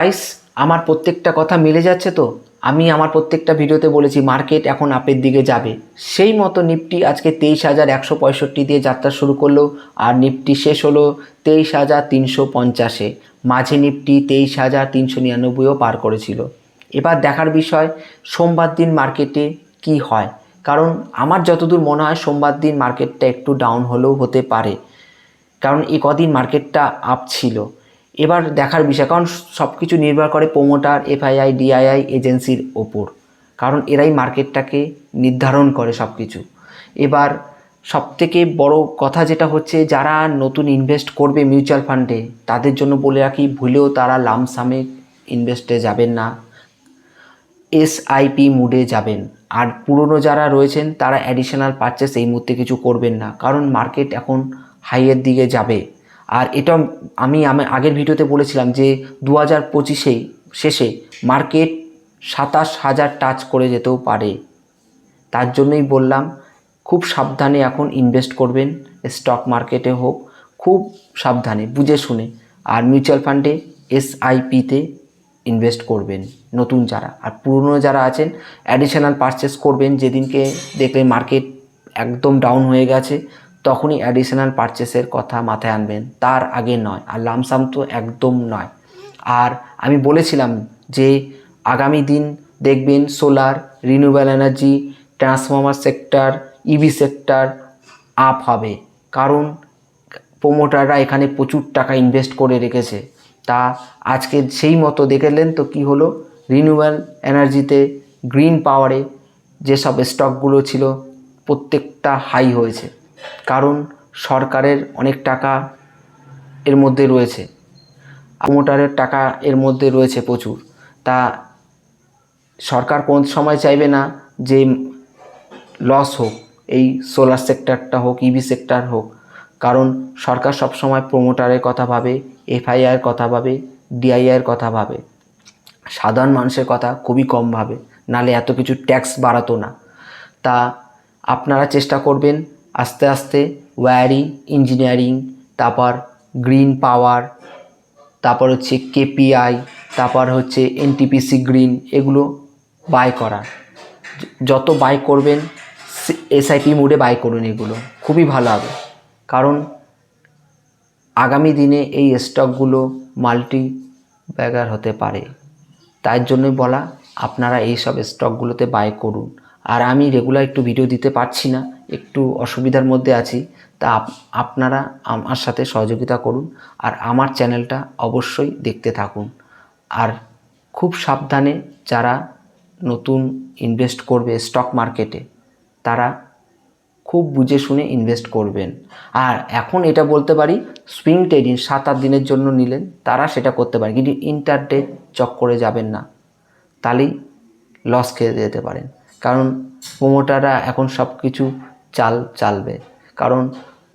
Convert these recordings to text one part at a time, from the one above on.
Guys আমার প্রত্যেকটা কথা মিলে যাচ্ছে তো? আমি আমার প্রত্যেকটা ভিডিওতে বলেছি মার্কেট এখন আপের দিকে যাবে। সেই মতো নিফটি আজকে তেইশ হাজার একশো পঁয়ষট্টি দিয়ে যাত্রা শুরু করল, আর নিফটি শেষ হলো তেইশ হাজার তিনশো পঞ্চাশে। মাঝে নিফটি তেইশ হাজার তিনশো নিরানব্বইও পার করেছিল। এবার দেখার বিষয়, সোমবার দিন মার্কেটে কি হয়? কারণ আমার যতদূর মনে হয়, সোমবার দিন মার্কেটটা একটু ডাউন হলেও হতে পারে। কারণ এ কদিন মার্কেটটা আপ ছিল। এবার দেখার বিষয়, কারণ সব কিছু নির্ভর করে প্রোমোটার এফআইআই ডিআইআই এজেন্সির ওপর। কারণ এরাই মার্কেটটাকে নির্ধারণ করে সব কিছু এবার সবথেকে বড় কথা যেটা হচ্ছে, যারা নতুন ইনভেস্ট করবে মিউচুয়াল ফান্ডে তাদের জন্য বলে রাখি, ভুলেও তারা লামসামে ইনভেস্টে যাবেন না। এসআইপি মুডে যাবেন। আর পুরনো যারা রয়েছেন, তারা অ্যাডিশনাল পারচেস এই মুহূর্তে কিছু করবেন না। কারণ মার্কেট এখন হাইয়ের দিকে যাবে। আর এটা আমি আমি আগের ভিডিওতে বলেছিলাম যে দু হাজার পঁচিশে শেষে মার্কেট সাতাশ হাজার টাচ করে যেতেও পারে। তার জন্যই বললাম, খুব সাবধানে এখন ইনভেস্ট করবেন স্টক মার্কেটে হোক, খুব সাবধানে, বুঝে শুনে। আর মিউচুয়াল ফান্ডে এসআইপিতে ইনভেস্ট করবেন, নতুন যারা। আর পুরনো যারা আছেন অ্যাডিশনাল পারচেস করবেন, যেদিনকে দেখলে মার্কেট একদম ডাউন হয়ে গেছে তখনই অ্যাডিশনাল পারচেসের কথা মাথায় আনবেন। তার আগে নয়, আর লামসাম তো একদম নয়। আর আমি বলেছিলাম যে আগামী দিন দেখবেন solar renewable energy transformer sector EV sector up হবে। কারণ প্রোমোটাররা এখানে প্রচুর টাকা ইনভেস্ট করে রেখেছে। তা আজকে সেই মতো দেখলেন তো কি হলো? রিনিউয়েবল এনার্জিতে গ্রিন পাওয়ারে যেসব স্টকগুলো ছিল, প্রত্যেকটা হাই হয়েছে। কারণ সরকারের অনেক টাকা এর মধ্যে রয়েছে। প্রমোটারের টাকা এর মধ্যে রয়েছে প্রচুর। তা সরকার কোন সময় চাইবে না যে লস হোক, এই সোলার সেক্টরটা হোক ইভি সেক্টর হোক। কারণ সরকার সবসময় প্রোমোটারের কথা ভাবে এফআইআর কথা ভাবে ডিআইআর কথা ভাবে। সাধারণ মানুষের কথা খুবই কম ভাবে, নালে এত কিছু ট্যাক্স বাড়াতো না। তা আপনারা চেষ্টা করবেন আস্তে আস্তে ওয়্যারিং, ইঞ্জিনিয়ারিং, তারপর গ্রিন পাওয়ার, তারপর হচ্ছে কেপিআই, তারপর হচ্ছে এনটিপিসি গ্রিন এগুলো বাই করা। যত বাই করবেন এসআইপি মোডে বাই করুন এগুলো। খুবই ভালো হবে। কারণ আগামী দিনে এই স্টকগুলো মাল্টি ব্যাগার হতে পারে। তার জন্যই বলা, আপনারা এই সব স্টকগুলোতে বাই করুন। আর আমি রেগুলার একটু ভিডিও দিতে পারছি না, একটু অসুবিধার মধ্যে আছি, তা আপ- আপনারা আমার সাথে সহযোগিতা করুন আর আমার চ্যানেলটা অবশ্যই দেখতে থাকুন। আর খুব সাবধানে যারা নতুন ইনভেস্ট করবে স্টক মার্কেটে তারা খুব বুঝে শুনে ইনভেস্ট করবেন। আর এখন এটা বলতে পারি সুইং ট্রেডিং সাত আট দিনের জন্য নিলেন, তারা সেটা করতে পারে, কিন্তু ইন্টারডে চক্করে যাবেন না, তাহলেই লস খেয়ে যেতে পারেন। কারণ প্রোমোটাররা এখন সব কিছু চাল চালবে। কারণ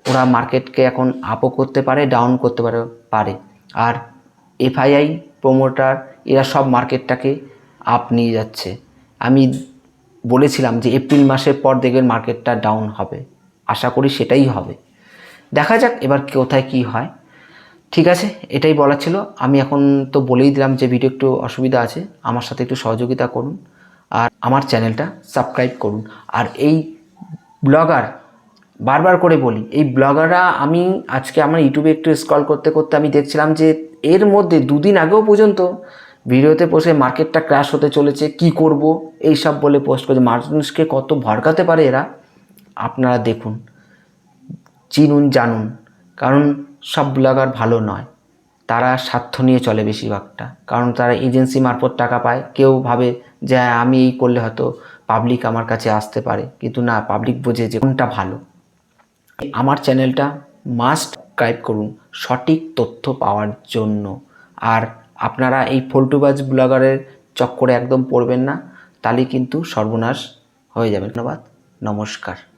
ওরা মার্কেটকে এখন আপও করতে পারে ডাউন করতে পারে পারে। আর এফআইআই প্রোমোটার এরা সব মার্কেটটাকে আপ নিয়ে যাচ্ছে। আমি বলেছিলাম যে এপ্রিল মাসের পর দেখবেন মার্কেটটা ডাউন হবে। আশা করি সেটাই হবে। দেখা যাক এবার কোথায় কি হয়। ঠিক আছে, এটাই বলার ছিল। আমি এখন তো বলেই দিলাম যে ভিডিও একটু অসুবিধা আছে। আমার সাথে একটু সহযোগিতা করুন। আর আমার চ্যানেলটা সাবস্ক্রাইব করুন। আর এই ব্লগার, বারবার করে বলি, এই ব্লগাররা, আমি আজকে আমার ইউটিউবে একটু স্ক্রল করতে করতে আমি দেখছিলাম যে এর মধ্যে দুদিন আগেও পর্যন্ত ভিডিওতে বসে মার্কেটটা ক্র্যাশ হতে চলেছে, কি করব এই সব বলে পোস্ট করছে। মানুষকে কত ভড়কাতে পারে এরা? আপনারা দেখুন, চিনুন, জানুন। কারণ সব ব্লগার ভালো নয়। তারা স্বার্থ নিয়ে চলে বেশিরভাগটা। কারণ তারা এজেন্সি মারফত টাকা পায়। কেউ ভাবে যে হ্যাঁ, আমি এই করলে হয়তো পাবলিক আমার কাছে আসতে পারে। কিন্তু না পাবলিক বোঝে যে কোনটা ভালো? আমার চ্যানেলটা মাস্ট সাবস্ক্রাইব করুন সঠিক তথ্য পাওয়ার জন্য। আর আপনারা এই ফল্টুবাজ ব্লগারের চক্করে একদম পড়বেন না তাহলে কিন্তু সর্বনাশ হয়ে যাবে। ধন্যবাদ নমস্কার।